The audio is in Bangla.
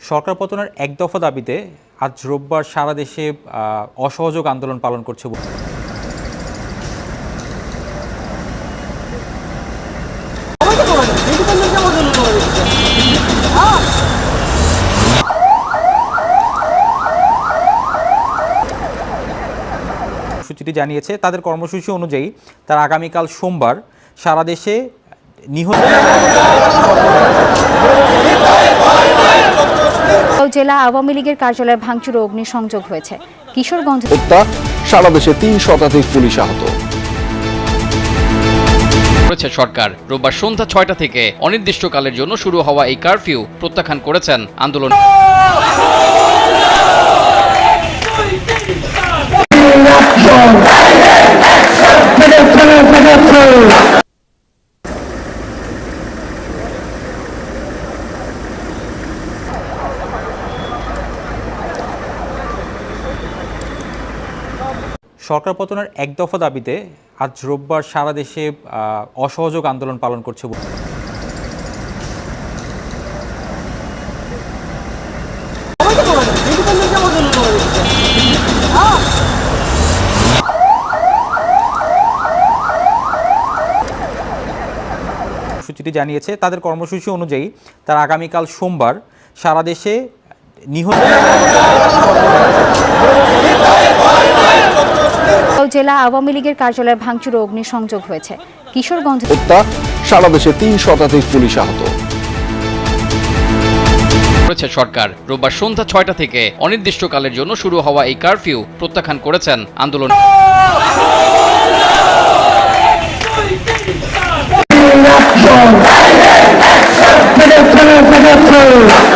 সরকার পতনের এক দফা দাবিতে আজ রোববার সারা দেশে অসহযোগ আন্দোলন পালন করছে কর্মসূচিটি জানিয়েছে, তাদের কর্মসূচি অনুযায়ী তারা আগামীকাল সোমবার সারা দেশে নিহত জেলা আওয়ামী লীগের কার্যালয়ে ভাঙচুর ও অগ্নিসংযোগ হয়েছে। কিশোরগঞ্জ হত্যা সারা দেশে তিন শতাধিক পুলিশ আহত। করেছে সরকার। রোববার সন্ধ্যা ছয়টা থেকে অনির্দিষ্টকালের জন্য শুরু হওয়া এই কারফিউ প্রত্যাখ্যান করেছেন আন্দোলন সরকার পতনের এক দফা দাবিতে আজ রোববার সারা দেশে অসহযোগ আন্দোলন পালন করছে কর্মসূচিটি জানিয়েছে, তাদের কর্মসূচি অনুযায়ী তারা আগামীকাল সোমবার সারা দেশে নিহত জেলা আওয়ামী লীগের কার্যালয়ে ভাঙচুর ও অগ্নিসংযোগ হয়েছে। কিশোরগঞ্জ হত্যা সারা দেশে তিন শতাধিক পুলিশ আহত। করেছে সরকার। রোববার সন্ধ্যা ছয়টা থেকে অনির্দিষ্টকালের জন্য শুরু হওয়া এই কারফিউ প্রত্যাখ্যান করেছেন আন্দোলন Action! Action!